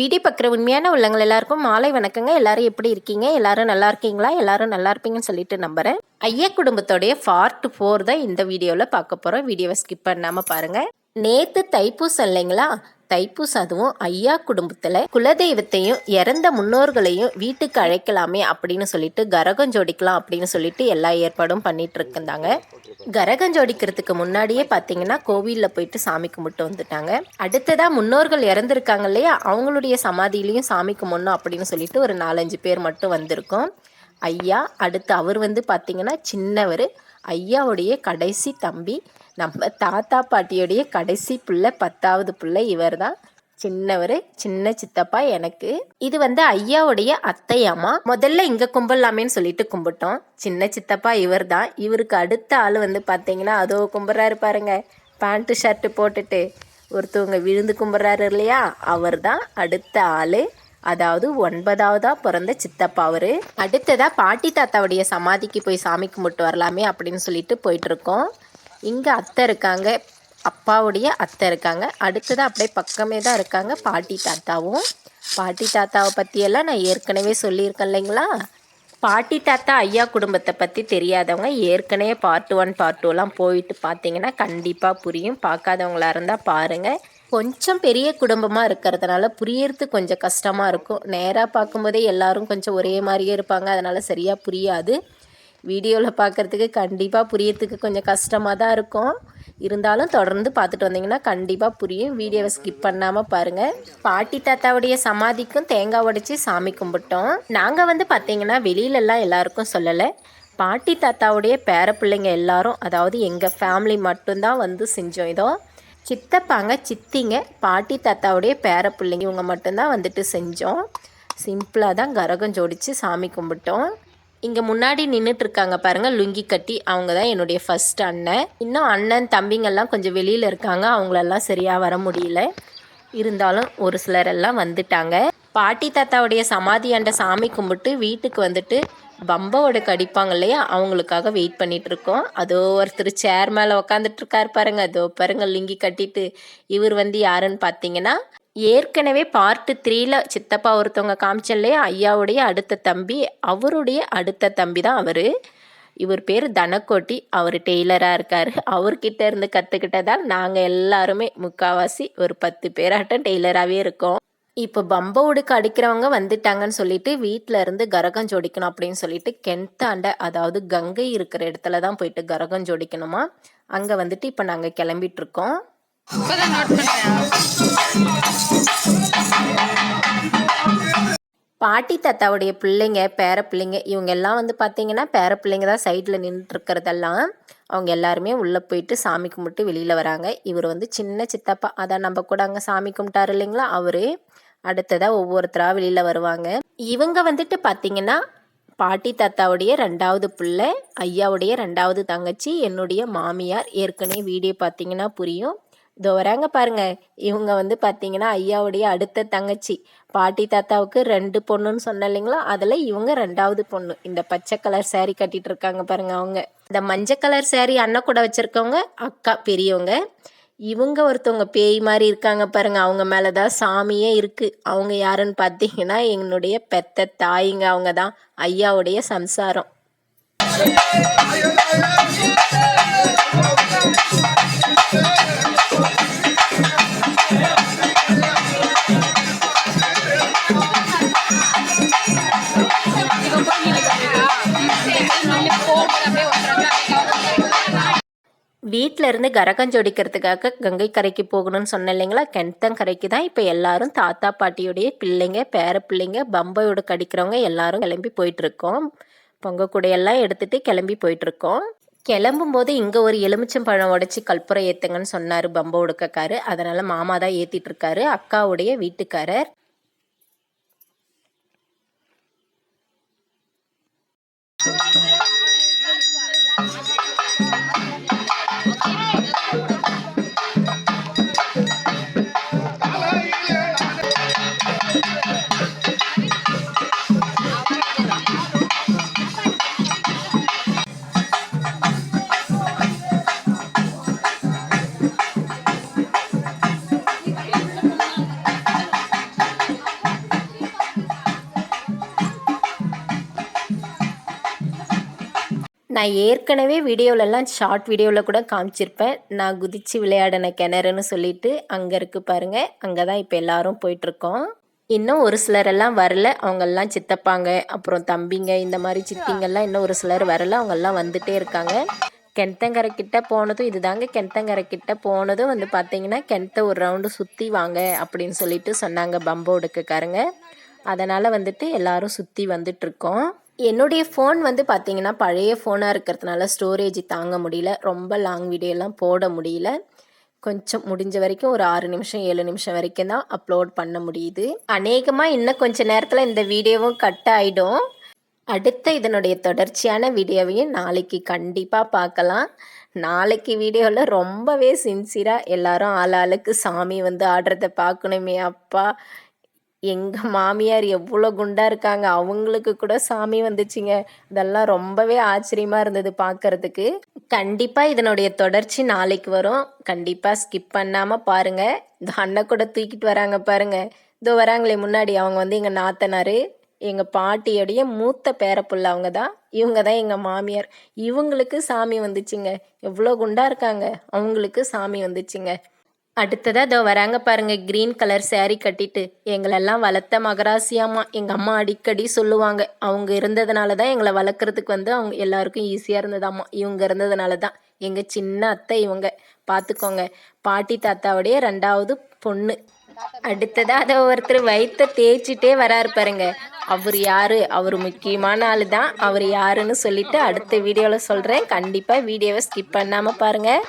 Video பார்க்குற உண்மையான உள்ளங்கள் எல்லாருக்கும் மாலை வணக்கங்க. எல்லாரும் எப்படி இருக்கீங்க? எல்லாரும் நல்லா இருக்கீங்களா? எல்லாரும் நல்லா இருப்பீங்கன்னு சொல்லிட்டு நம்புறேன். ஐயா குடும்பத்தோடைய பார்ட் ஃபோர் தான் இந்த வீடியோவில் பார்க்க போகிறோம் வீடியோவை ஸ்கிப் பண்ணாமல் பாருங்கள் நேற்று தைப்பூசம் இல்லைங்களா? தைப்பூசம் அதுவும் ஐயா குடும்பத்தில் குலதெய்வத்தையும் இறந்த முன்னோர்களையும் வீட்டுக்கு அழைக்கலாமே அப்படின்னு சொல்லிட்டு கரகம் ஜோடிக்கலாம் அப்படின்னு சொல்லிட்டு எல்லா ஏற்பாடும் பண்ணிட்டு இருந்தாங்க கரகம் ஜோடிக்கிறதுக்கு முன்னாடியே பார்த்தீங்கன்னா கோவிலில் போயிட்டு சாமி கும்பிட்டு வந்துட்டாங்க. அடுத்ததாக முன்னோர்கள் இறந்துருக்காங்க இல்லையா? அவங்களுடைய சமாதியிலையும் சாமி கும்பிடணும் அப்படின்னு சொல்லிட்டு ஒரு நாலஞ்சு பேர் மட்டும் வந்திருக்கோம். ஐயா அடுத்து அவர் வந்து பார்த்தீங்கன்னா சின்னவர். ஐயாவுடைய கடைசி தம்பி நம்ம தாத்தா பாட்டியோடைய கடைசி பிள்ளை பத்தாவது பிள்ளை இவர் தான் சின்னவர் சின்ன சித்தப்பா எனக்கு. இது வந்து ஐயாவுடைய அத்தையாமா முதல்ல இங்கே கும்பிடலாமேன்னு சொல்லிட்டு கும்பிட்டோம். சின்ன சித்தப்பா இவர் தான் இவருக்கு அடுத்த ஆள் வந்து பார்த்தீங்கன்னா அதோ கும்பிட்றாரு பாருங்க. பேண்ட்டு ஷர்ட்டு போட்டுட்டு ஒருத்தவங்க விழுந்து கும்பிட்றாரு இல்லையா? அவர் தான் அடுத்த ஆள். அதாவது ஒன்பதாவதா பிறந்த சித்தப்பா அவரு. அடுத்ததா பாட்டி தாத்தாவுடைய சமாதிக்கு போய் சாமி கும்பிட்டு வரலாமே அப்படின்னு சொல்லிட்டு போயிட்டு இருக்கோம் இங்கே அத்தை இருக்காங்க அப்பாவுடைய அத்தை இருக்காங்க. அடுத்ததாக அப்படியே பக்கமே தான் இருக்காங்க பாட்டி தாத்தாவும். பாட்டி தாத்தாவை பற்றியெல்லாம் நான் ஏற்கனவே சொல்லியிருக்கேன் இல்லைங்களா? பாட்டி தாத்தா ஐயா குடும்பத்தை பற்றி தெரியாதவங்க ஏற்கனவே பார்ட் ஒன் பார்ட் டூலாம் போயிட்டு பார்த்தீங்கன்னா கண்டிப்பாக புரியும். பார்க்காதவங்களா இருந்தால் பாருங்கள் கொஞ்சம் பெரிய குடும்பமாக இருக்கிறதுனால புரியறது கொஞ்சம் கஷ்டமாக இருக்கும். நேராக பார்க்கும்போதே எல்லாரும் கொஞ்சம் ஒரே மாதிரியே இருப்பாங்க. அதனால் சரியாக புரியாது. வீடியோவில் பார்க்குறதுக்கு கண்டிப்பாக புரியறதுக்கு கொஞ்சம் கஷ்டமாக தான் இருக்கும். இருந்தாலும் தொடர்ந்து பார்த்துட்டு வந்தீங்கன்னா கண்டிப்பாக புரியும். வீடியோவை ஸ்கிப் பண்ணாமல் பாருங்கள் பாட்டி தாத்தாவுடைய சமாதிக்கும் தேங்காய் உடைச்சி சாமி கும்பிட்டோம். நாங்கள் வந்து பார்த்தீங்கன்னா வெளியிலலாம் எல்லாருக்கும் சொல்லலை. பாட்டி தாத்தாவுடைய பேர பிள்ளைங்க எல்லாரும் அதாவது எங்கள் ஃபேமிலி மட்டும்தான் வந்து செஞ்சோம் இதோ. சித்தப்பாங்க சித்திங்க. பாட்டி தாத்தாவுடைய பேர பிள்ளைங்க இவங்க மட்டும்தான் வந்துட்டு செஞ்சோம். சிம்பிளாக தான் கரகம் ஜோடித்து சாமி கும்பிட்டோம். இங்கே முன்னாடி நின்றுட்டு இருக்காங்க பாருங்கள் லுங்கி கட்டி. அவங்க தான் என்னுடைய ஃபர்ஸ்ட் அண்ணன். இன்னும் அண்ணன் தம்பிங்கெல்லாம் கொஞ்சம் வெளியில் இருக்காங்க. அவங்களெல்லாம் சரியாக வர முடியல. இருந்தாலும் ஒரு சிலர் எல்லாம் வந்துட்டாங்க. பாட்டி தாத்தாவுடைய சமாதி அண்ட சாமி கும்பிட்டு வீட்டுக்கு வந்துட்டு பம்பாவோட கடிப்பாங்க இல்லையா? அவங்களுக்காக வெயிட் பண்ணிட்டு இருக்கோம் அதோ ஒருத்தர் சேர் மேலே உக்காந்துட்டு இருக்காரு பாருங்க. அதோ பாருங்க லிங்கி கட்டிட்டு இவர் வந்து யாருன்னு பார்த்தீங்கன்னா ஏற்கனவே பார்ட்டு த்ரீல சித்தப்பா ஒருத்தவங்க காமிச்சல்லையே ஐயாவுடைய அடுத்த தம்பி அவருடைய அடுத்த தம்பி தான் அவர். இவர் பேர் தனக்கோட்டி. அவர் டெய்லராக இருக்கார். அவர்கிட்ட இருந்து கற்றுக்கிட்டதால் நாங்கள் எல்லாருமே முக்காவாசி ஒரு பத்து பேராட்டம் டெய்லராகவே இருக்கோம். இப்போ பம்பவுடுக்கு அடிக்கிறவங்க வந்துட்டாங்கன்னு சொல்லிட்டு வீட்டில் இருந்து கரகம் ஜோடிக்கணும் அப்படின்னு சொல்லிட்டு கென்த்தாண்ட அதாவது கங்கை இருக்கிற இடத்துல தான் போயிட்டு கரகம் ஜோடிக்கணுமா? அங்கே வந்துட்டு இப்போ நாங்கள் கிளம்பிட்டு இருக்கோம் பாட்டி தாத்தாவுடைய பிள்ளைங்க பேர பிள்ளைங்க இவங்க எல்லாம் வந்து பார்த்தீங்கன்னா பேர பிள்ளைங்க தான் சைடில் நின்றுட்டுருக்கிறதெல்லாம் அவங்க எல்லாருமே உள்ளே போயிட்டு சாமி கும்பிட்டு வெளியில் வராங்க. இவர் வந்து சின்ன சித்தப்பா. அதான் நம்ம கூட அங்கே சாமி கும்பிட்டாரு இல்லைங்களா? அவர் அடுத்ததாக ஒவ்வொருத்தராக வெளியில் வருவாங்க. இவங்க வந்துட்டு பார்த்தீங்கன்னா பாட்டி தாத்தாவுடைய ரெண்டாவது பிள்ளை ஐயாவுடைய ரெண்டாவது தங்கச்சி என்னுடைய மாமியார். ஏற்கனவே வீடியோ பார்த்தீங்கன்னா புரியும். இதோ வராங்க பாருங்க இவங்க வந்து பார்த்தீங்கன்னா ஐயாவுடைய அடுத்த தங்கச்சி பாட்டி தாத்தாவுக்கு ரெண்டு பொண்ணுன்னு சொன்ன இல்லைங்களா அதில் இவங்க ரெண்டாவது பொண்ணு இந்த பச்சை கலர் சேரீ கட்டிட்டு இருக்காங்க பாருங்க அவங்க இந்த மஞ்சள் கலர் சேரீ அண்ணன் கூட வச்சுருக்கவங்க அக்கா பெரியவங்க இவங்க ஒருத்தவங்க பேய் மாதிரி இருக்காங்க பாருங்க அவங்க மேலே தான் சாமியே இருக்குது அவங்க யாருன்னு பார்த்தீங்கன்னா எங்களுடைய பெத்த தாய்ங்க அவங்க தான் ஐயாவுடைய சம்சாரம் வீட்டில் இருந்து கரகம் ஜோடிக்கிறதுக்காக கங்கை கரைக்கு போகணும்னு சொன்னேன் இல்லைங்களா? கரைக்கு தான் இப்போ எல்லாரும் தாத்தா பாட்டியுடைய பிள்ளைங்க பேர பிள்ளைங்க பம்பையோட கடிக்கிறவங்க எல்லாரும் கிளம்பி போயிட்டுருக்கோம். பொங்க கூடையெல்லாம் எடுத்துட்டு கிளம்பி போயிட்டுருக்கோம். கிளம்பும் போது இங்கே ஒரு எலுமிச்சம் பழம் உடைச்சி கற்பூரம் ஏற்றுங்கன்னு சொன்னார் பம்ப உடுக்கக்காரு. அதனால் மாமா தான் ஏற்றிட்டு இருக்காரு அக்காவுடைய வீட்டுக்காரர். நான் ஏற்கனவே வீடியோவிலலாம் ஷார்ட் வீடியோவில் கூட காமிச்சிருப்பேன். நான் குதித்து விளையாடின கிணறுன்னு சொல்லிட்டு அங்கே இருக்குது பாருங்கள் அங்கே தான் இப்போ எல்லோரும் போயிட்டுருக்கோம் இன்னும் ஒரு சிலரெல்லாம் வரல. அவங்கெல்லாம் சித்தப்பாங்க அப்புறம் தம்பிங்க இந்த மாதிரி சித்திங்கெல்லாம் இன்னும் ஒரு சிலர் வரல. அவங்கெல்லாம் வந்துட்டே இருக்காங்க. கிணத்தங்கரை கிட்ட போனதும் இதுதாங்க. கிணத்தங்கரை கிட்ட போனதும் வந்து பார்த்தீங்கன்னா கிணத்த ஒரு ரவுண்டு சுற்றி வாங்க அப்படின்னு சொல்லிட்டு சொன்னாங்க பம்போடுக்குக்காரங்க அதனால் வந்துட்டு எல்லாரும் சுற்றி வந்துட்டுருக்கோம். என்னுடைய ஃபோன் வந்து பார்த்தீங்கன்னா பழைய ஃபோனாக இருக்கிறதுனால ஸ்டோரேஜ் தாங்க முடியல. ரொம்ப லாங் வீடியோலாம் போட முடியல. கொஞ்சம் முடிஞ்ச வரைக்கும் ஒரு ஆறு நிமிஷம் ஏழு நிமிஷம் வரைக்கும் தான் அப்லோட் பண்ண முடியுது. அநேகமாக இன்னும் கொஞ்ச நேரத்தில் இந்த வீடியோவும் கட் ஆகிடும் அடுத்த இதனுடைய தொடர்ச்சியான வீடியோவையும் நாளைக்கு கண்டிப்பாக பார்க்கலாம். நாளைக்கு வீடியோவில் ரொம்பவே சின்சியராக எல்லாரும் ஆளாளுக்கு சாமி வந்து ஆடுறத பார்க்கணுமே அப்பா. எங்கள் மாமியார் எவ்வளோ குண்டாக இருக்காங்க. அவங்களுக்கு கூட சாமி வந்துச்சுங்க. இதெல்லாம் ரொம்பவே ஆச்சரியமாக இருந்தது பார்க்கறதுக்கு கண்டிப்பாக இதனுடைய தொடர்ச்சி நாளைக்கு வரும். கண்டிப்பாக ஸ்கிப் பண்ணாமல் பாருங்கள் இந்த அண்ணன் கூட தூக்கிட்டு வராங்க பாருங்க. இதோ வராங்களே முன்னாடி. அவங்க வந்து எங்கள் நாத்தனார் எங்கள் பாட்டியோடைய மூத்த பேரப்புள்ள அவங்க தான் இவங்க தான் எங்கள் மாமியார். இவங்களுக்கு சாமி வந்துச்சுங்க. எவ்வளோ குண்டாக இருக்காங்க. அவங்களுக்கு சாமி வந்துச்சுங்க. அடுத்ததாக இதோ வராங்க பாருங்க க்ரீன் கலர் சேரீ கட்டிட்டு. எங்களெல்லாம் வளர்த்த மகராசியாம்மா எங்கள் அம்மா அடிக்கடி சொல்லுவாங்க. அவங்க இருந்ததுனால தான் எங்களை வளர்க்குறதுக்கு வந்து அவங்க எல்லாருக்கும் ஈஸியாக இருந்ததாம்மா இவங்க இருந்ததுனால தான். எங்கள் சின்ன அத்தை இவங்க. பார்த்துக்கோங்க பாட்டி தாத்தாவுடைய ரெண்டாவது பொண்ணு. அடுத்ததா அதை ஒருத்தர் வயிற்ற தேய்ச்சிட்டே வராரு பாருங்க. அவர் யாரு? அவர் முக்கியமான ஆள் தான். அவர் யாருன்னு சொல்லிட்டு அடுத்த வீடியோவில் சொல்கிறேன் கண்டிப்பாக வீடியோவை ஸ்கிப் பண்ணாமல் பாருங்கள்